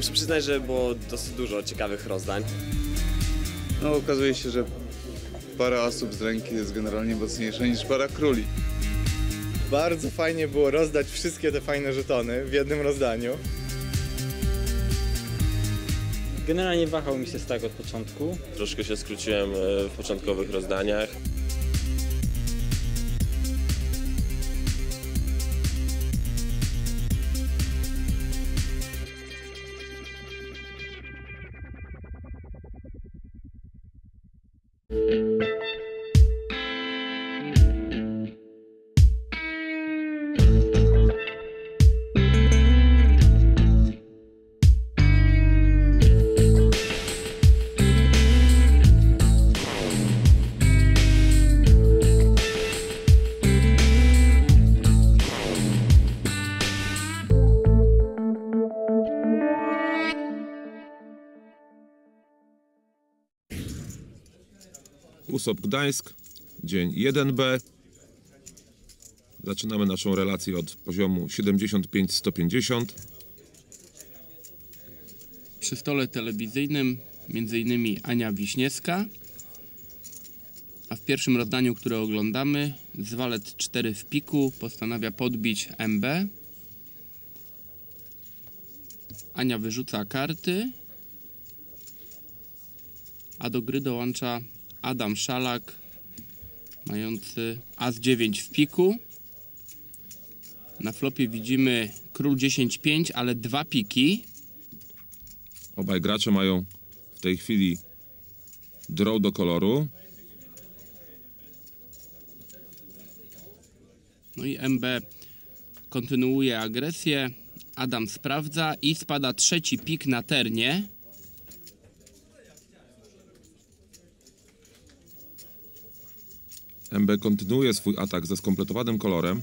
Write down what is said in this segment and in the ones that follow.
Muszę przyznać, że było dosyć dużo ciekawych rozdań. No okazuje się, że para osób z ręki jest generalnie mocniejsza niż para króli. Bardzo fajnie było rozdać wszystkie te fajne żetony w jednym rozdaniu. Generalnie wahał mi się tak od początku. Troszkę się skróciłem e, w początkowych rozdaniach. Mm-hmm. Usop Gdańsk, dzień 1B. Zaczynamy naszą relację od poziomu 75-150. Przy stole telewizyjnym m.in. Ania Wiśniewska, a w pierwszym rozdaniu, które oglądamy, Zwalet 4 w piku postanawia podbić MB. Ania wyrzuca karty, a do gry dołącza Adam Szalak, mający As-9 w piku. Na flopie widzimy Król 10-5, ale dwa piki. Obaj gracze mają w tej chwili draw do koloru. No i MB kontynuuje agresję. Adam sprawdza i spada trzeci pik na ternie. MB kontynuuje swój atak ze skompletowanym kolorem.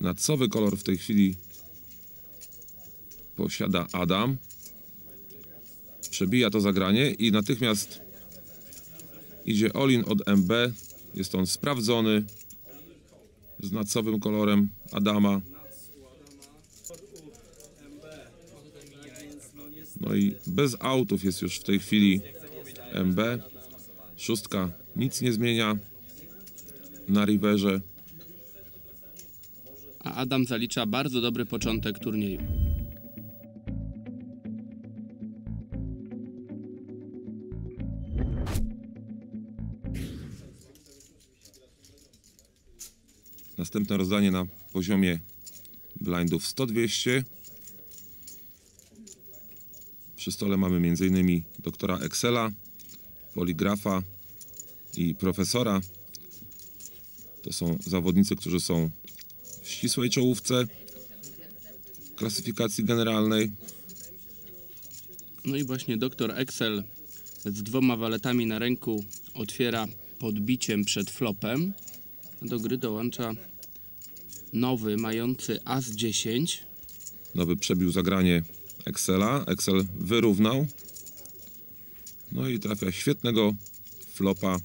Nadsowy kolor w tej chwili posiada Adam. Przebija to zagranie i natychmiast idzie Olin od MB. Jest on sprawdzony z nadsowym kolorem Adama. No i bez autów jest już w tej chwili MB. Szóstka nic nie zmienia na riverze. A Adam zalicza bardzo dobry początek turnieju. Następne rozdanie na poziomie blindów 100-200. Przy stole mamy m.in. doktora Excela, poligrafa i profesora. To są zawodnicy, którzy są w ścisłej czołówce klasyfikacji generalnej. No i właśnie doktor Excel z dwoma waletami na ręku otwiera podbiciem przed flopem. Do gry dołącza nowy, mający As-10. Nowy przebił zagranie Excela. Excel wyrównał. No i trafia świetnego flopa,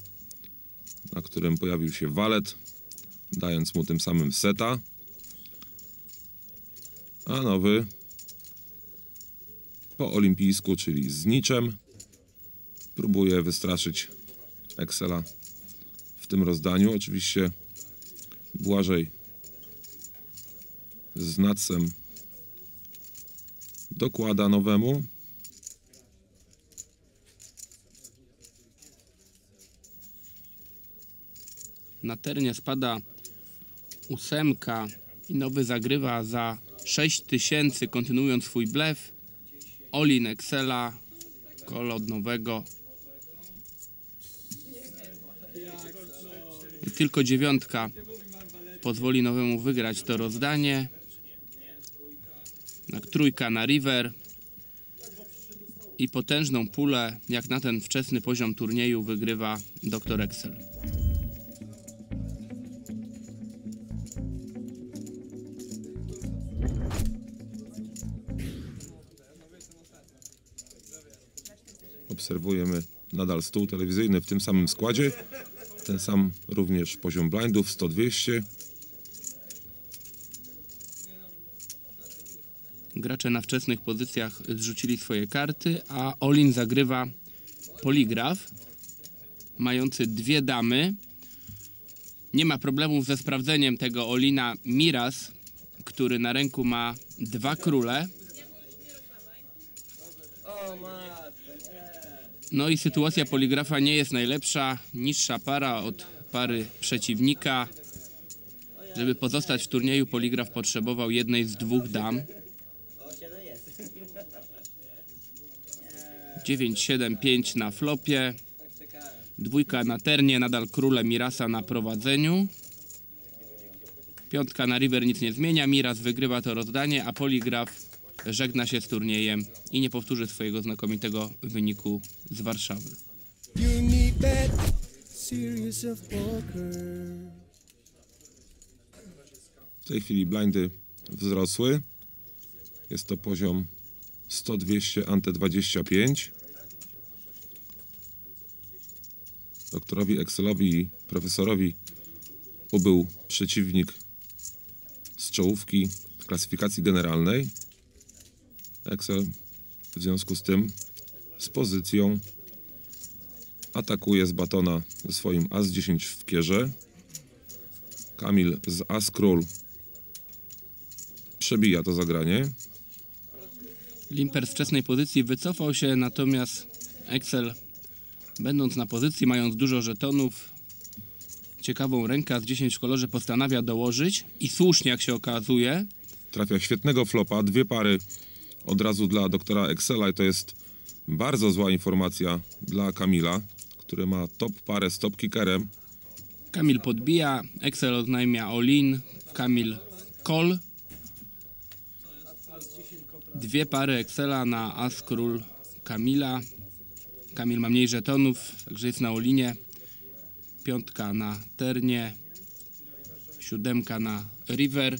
na którym pojawił się walet, dając mu tym samym seta. A nowy po olimpijsku, czyli z niczem, próbuje wystraszyć Excela w tym rozdaniu. Oczywiście Błażej z Nadsem dokłada nowemu. Na ternie spada ósemka i nowy zagrywa za 6000, kontynuując swój blef. Olin Excela, kol od nowego. I tylko dziewiątka pozwoli nowemu wygrać to rozdanie. Trójka na river. I potężną pulę, jak na ten wczesny poziom turnieju, wygrywa Dr. Excel. Obserwujemy nadal stół telewizyjny w tym samym składzie. Ten sam również poziom blindów 100-200. Gracze na wczesnych pozycjach zrzucili swoje karty, a Olin zagrywa poligraf, mający dwie damy. Nie ma problemów ze sprawdzeniem tego Olina Miras, który na ręku ma dwa króle. No i sytuacja poligrafa nie jest najlepsza. Niższa para od pary przeciwnika. Żeby pozostać w turnieju, poligraf potrzebował jednej z dwóch dam. 9, 7, 5 na flopie. Dwójka na ternie, nadal króle Mirasa na prowadzeniu. Piątka na river nic nie zmienia. Miras wygrywa to rozdanie, a poligraf żegna się z turniejem i nie powtórzy swojego znakomitego wyniku z Warszawy. W tej chwili blindy wzrosły. Jest to poziom 100-200 ante 25. Doktorowi Excelowi i profesorowi ubył przeciwnik z czołówki klasyfikacji generalnej. Excel w związku z tym z pozycją atakuje z batona ze swoim As-10 w kierze. Kamil z As-Król przebija to zagranie. Limper z wczesnej pozycji wycofał się, natomiast Excel, będąc na pozycji, mając dużo żetonów, ciekawą rękę z 10 w kolorze postanawia dołożyć i słusznie, jak się okazuje. Trafia świetnego flopa, dwie pary od razu dla doktora Excela i to jest bardzo zła informacja dla Kamila, który ma top parę z top kickerem. Kamil podbija, Excel oznajmia all-in, Kamil call. Dwie pary Excela na As Król Kamila. Kamil ma mniej żetonów, także jest na all-inie. Piątka na ternie, siódemka na river.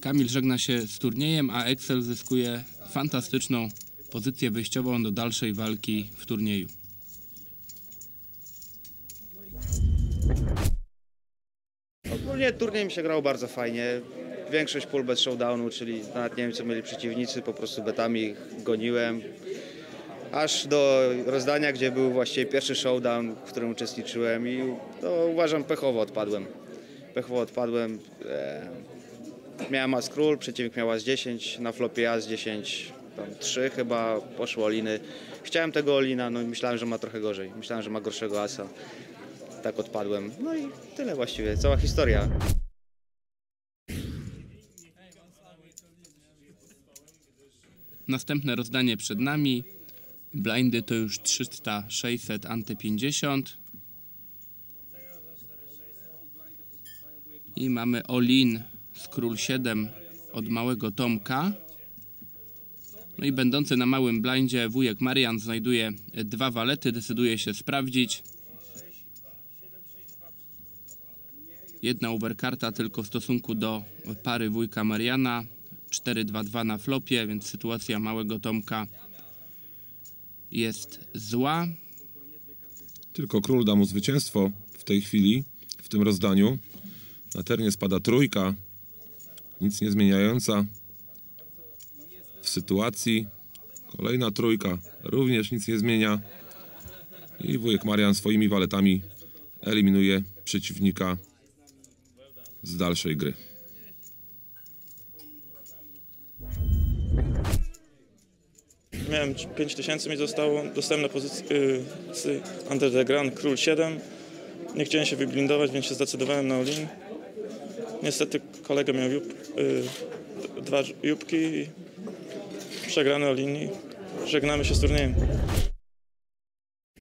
Kamil żegna się z turniejem, a Excel zyskuje fantastyczną pozycję wyjściową do dalszej walki w turnieju. Ogólnie turniej mi się grał bardzo fajnie. Większość pól bez showdownu, czyli nawet nie wiem co mieli przeciwnicy, po prostu betami ich goniłem. Aż do rozdania, gdzie był właściwie pierwszy showdown, w którym uczestniczyłem i to uważam pechowo odpadłem. Pechowo odpadłem. E, miałem as król, przeciwnik miał as 10, na flopie as 10, tam 3 chyba poszło oliny. Chciałem tego olina, no myślałem, że ma trochę gorzej. Myślałem, że ma gorszego asa. Tak odpadłem. No i tyle właściwie, cała historia. Następne rozdanie przed nami. Blindy to już 300, 600, anty 50. I mamy Olin król 7 od małego Tomka. No i będący na małym blindzie wujek Marian znajduje dwa walety, decyduje się sprawdzić. Jedna overkarta tylko w stosunku do pary wujka Mariana. 4-2-2 na flopie, więc sytuacja małego Tomka jest zła. Tylko król da mu zwycięstwo w tej chwili, w tym rozdaniu. Na ternie spada trójka, nic nie zmieniająca w sytuacji. Kolejna trójka również nic nie zmienia. I wujek Marian swoimi waletami eliminuje przeciwnika z dalszej gry. Miałem 5000 mi zostało, dostałem na pozycji y, Under the Grand Król 7. Nie chciałem się wyblindować, więc się zdecydowałem na Olin. Niestety kolega miał jub, y, dwa jubki i przegrany Olin i żegnamy się z turniejem.